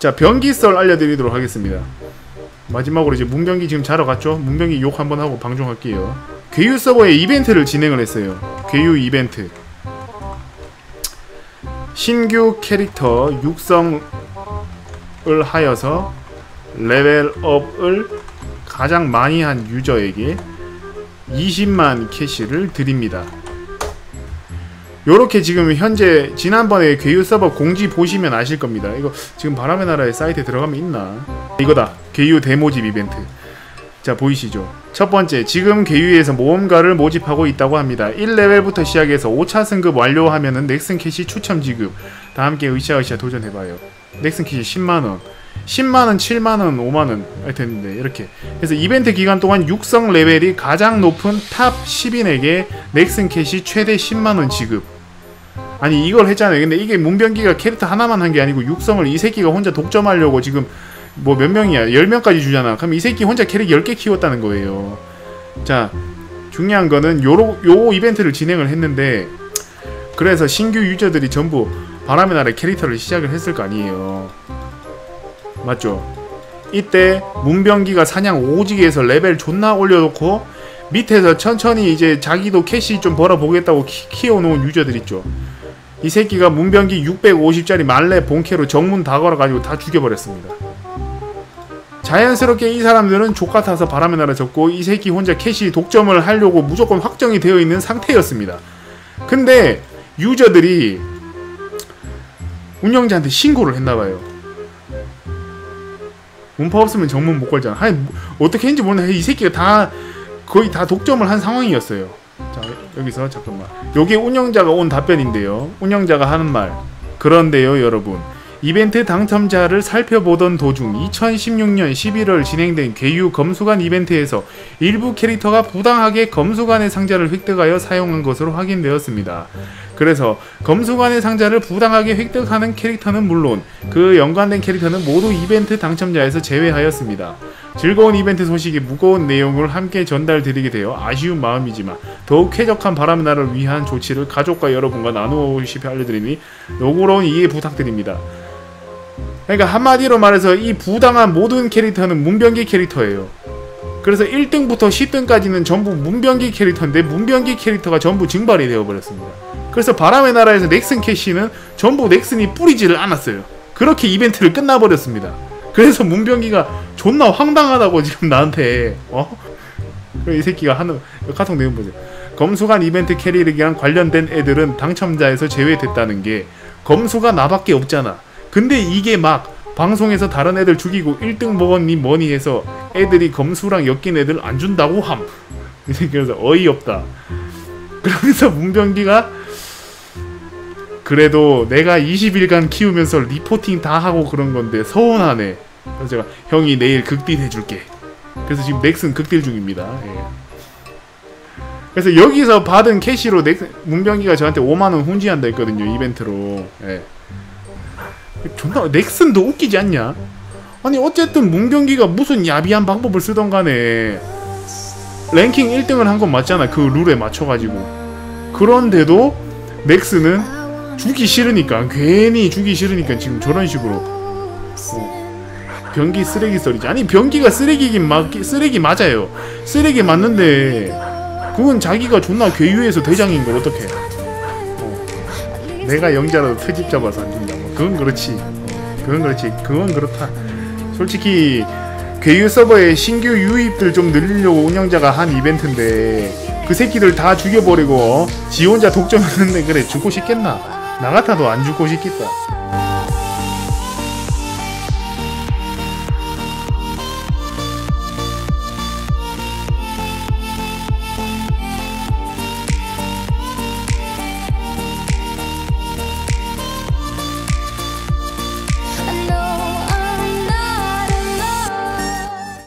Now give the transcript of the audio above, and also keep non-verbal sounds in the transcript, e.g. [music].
자 변기썰 알려드리도록 하겠습니다 마지막으로 이제 문병기 지금 자러 갔죠? 문병기 욕 한번 하고 방송할게요 괴유 서버에 이벤트를 진행을 했어요 괴유 이벤트 신규 캐릭터 육성을 하여서 레벨업을 가장 많이 한 유저에게 20만 캐시를 드립니다. 요렇게 지금 현재 지난번에 괴유 서버 공지 보시면 아실 겁니다. 이거 지금 바람의 나라의 사이트에 들어가면 있나? 이거다. 괴유 데모집 이벤트. 자 보이시죠? 첫 번째, 지금 괴유에서 모험가를 모집하고 있다고 합니다. 1레벨부터 시작해서 5차 승급 완료하면은 넥슨 캐시 추첨 지급. 다 함께 으쌰으쌰 도전해봐요. 넥슨 캐시 10만원. 10만원, 7만원, 5만원 하여튼 네, 이렇게 그래서 이벤트 기간 동안 육성 레벨이 가장 높은 탑 10인에게 넥슨 캐시 최대 10만원 지급 아니 이걸 했잖아요. 근데 이게 문병기가 캐릭터 하나만 한 게 아니고 육성을 이 새끼가 혼자 독점하려고 지금 뭐 몇 명이야? 10명까지 주잖아. 그럼 이 새끼 혼자 캐릭 10개 키웠다는 거예요. 자 중요한 거는 요로, 요 이벤트를 진행을 했는데 그래서 신규 유저들이 전부 바람의 나라의 캐릭터를 시작을 했을 거 아니에요. 맞죠? 이때 문병기가 사냥 오지게에서 레벨 존나 올려놓고 밑에서 천천히 이제 자기도 캐시 좀 벌어보겠다고 키, 키워놓은 유저들 있죠. 이 새끼가 문병기 650짜리 말레 본캐로 정문 다 걸어가지고 다 죽여버렸습니다. 자연스럽게 이 사람들은 족같아서 나라 접고 이 새끼 혼자 캐시 독점을 하려고 무조건 확정이 되어 있는 상태였습니다. 근데 유저들이 운영자한테 신고를 했나봐요. 문파 없으면 정문 못 걸잖아. 아니 뭐, 어떻게 했는지 모르는데 이 새끼가 다 거의 다 독점을 한 상황이었어요. 자 여기서 잠깐만. 요게 운영자가 온 답변인데요. 운영자가 하는 말. 그런데요 여러분. 이벤트 당첨자를 살펴보던 도중 2016년 11월 진행된 괴유 검수관 이벤트에서 일부 캐릭터가 부당하게 검수관의 상자를 획득하여 사용한 것으로 확인되었습니다. 그래서 검수관의 상자를 부당하게 획득하는 캐릭터는 물론 그 연관된 캐릭터는 모두 이벤트 당첨자에서 제외하였습니다. 즐거운 이벤트 소식이 무거운 내용을 함께 전달드리게 되어 아쉬운 마음이지만 더욱 쾌적한 바람 나라를 위한 조치를 가족과 여러분과 나누어 싶이 알려드리니 노고로운 이해 부탁드립니다. 그러니까 한마디로 말해서 이 부당한 모든 캐릭터는 문병기 캐릭터예요. 그래서 1등부터 10등까지는 전부 문병기 캐릭터인데 문병기 캐릭터가 전부 증발이 되어버렸습니다. 그래서 바람의 나라에서 넥슨 캐시는 전부 넥슨이 뿌리지를 않았어요. 그렇게 이벤트를 끝나버렸습니다. 그래서 문병기가 존나 황당하다고 지금 나한테 어? 이 새끼가 하는 카톡 내용 보세요. 검수관 이벤트 캐리력이랑 관련된 애들은 당첨자에서 제외됐다는 게 검수가 나밖에 없잖아. 근데 이게 막 방송에서 다른 애들 죽이고 1등 먹었니 뭐니 해서 애들이 검수랑 엮인 애들 안 준다고 함. [laughs] 이 새끼에서 어이없다. 그러면서 문병기가 그래도 내가 20일간 키우면서 리포팅 다 하고 그런 건데 서운하네. 그래서 제가 형이 내일 극딜 해줄게. 그래서 지금 넥슨 극딜 중입니다. 예. 그래서 여기서 받은 캐시로 넥 문병기가 저한테 5만 원 훈지한다 했거든요 이벤트로. 예. 존나 넥슨도 웃기지 않냐? 아니 어쨌든 문경기가 무슨 야비한 방법을 쓰던 간에 랭킹 1등을 한 건 맞잖아 그 룰에 맞춰가지고 그런데도 넥슨은 주기 싫으니까 괜히 주기 싫으니까 지금 저런 식으로 어, 변기 쓰레기 썰이지. 아니 변기가 쓰레기긴 막 쓰레기 맞아요. 쓰레기 맞는데 그건 자기가 존나 괴유해서 대장인 걸 어떡해. 어, 내가 영자라도 트집 잡아서 안 준다 뭐 그건 그렇지. 그건 그렇지. 그건 그렇다. 솔직히 괴유 서버에 신규 유입들 좀 늘리려고 운영자가 한 이벤트인데 그 새끼들 다 죽여버리고 지 혼자 독점했는데 그래 죽고 싶겠나? 나 같아도 안 죽고 싶겠다